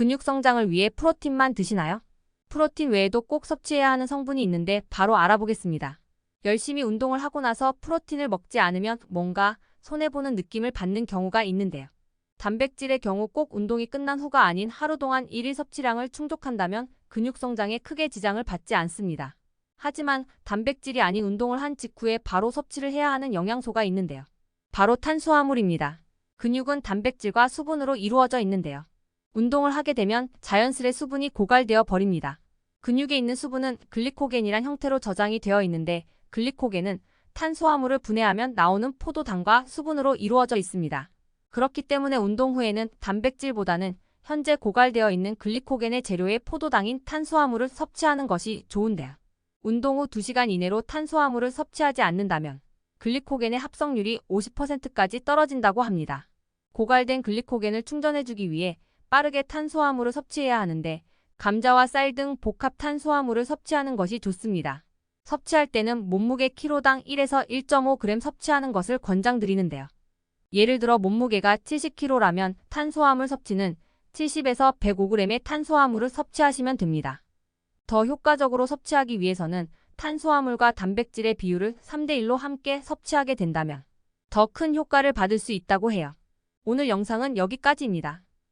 근육 성장을 위해 프로틴만 드시나요? 프로틴 외에도 꼭 섭취해야 하는 성분이 있는데 바로 알아보겠습니다. 열심히 운동을 하고 나서 프로틴을 먹지 않으면 뭔가 손해보는 느낌을 받는 경우가 있는데요. 단백질의 경우 꼭 운동이 끝난 후가 아닌 하루 동안 일일 섭취량을 충족한다면 근육 성장에 크게 지장을 받지 않습니다. 하지만 단백질이 아닌 운동을 한 직후에 바로 섭취를 해야 하는 영양소가 있는데요. 바로 탄수화물입니다. 근육은 단백질과 수분으로 이루어져 있는데요. 운동을 하게 되면 자연스레 수분이 고갈되어 버립니다. 근육에 있는 수분은 글리코겐이란 형태로 저장이 되어 있는데 글리코겐은 탄수화물을 분해하면 나오는 포도당과 수분으로 이루어져 있습니다. 그렇기 때문에 운동 후에는 단백질보다는 현재 고갈되어 있는 글리코겐의 재료의 포도당인 탄수화물을 섭취하는 것이 좋은데요. 운동 후 2시간 이내로 탄수화물을 섭취하지 않는다면 글리코겐의 합성률이 50%까지 떨어진다고 합니다. 고갈된 글리코겐을 충전해주기 위해 빠르게 탄수화물을 섭취해야 하는데 감자와 쌀 등 복합 탄수화물을 섭취하는 것이 좋습니다. 섭취할 때는 몸무게 키로당 1에서 1.5g 섭취하는 것을 권장드리는데요. 예를 들어 몸무게가 70kg라면 탄수화물 섭취는 70에서 105g의 탄수화물을 섭취하시면 됩니다. 더 효과적으로 섭취하기 위해서는 탄수화물과 단백질의 비율을 3대1로 함께 섭취하게 된다면 더 큰 효과를 받을 수 있다고 해요. 오늘 영상은 여기까지입니다.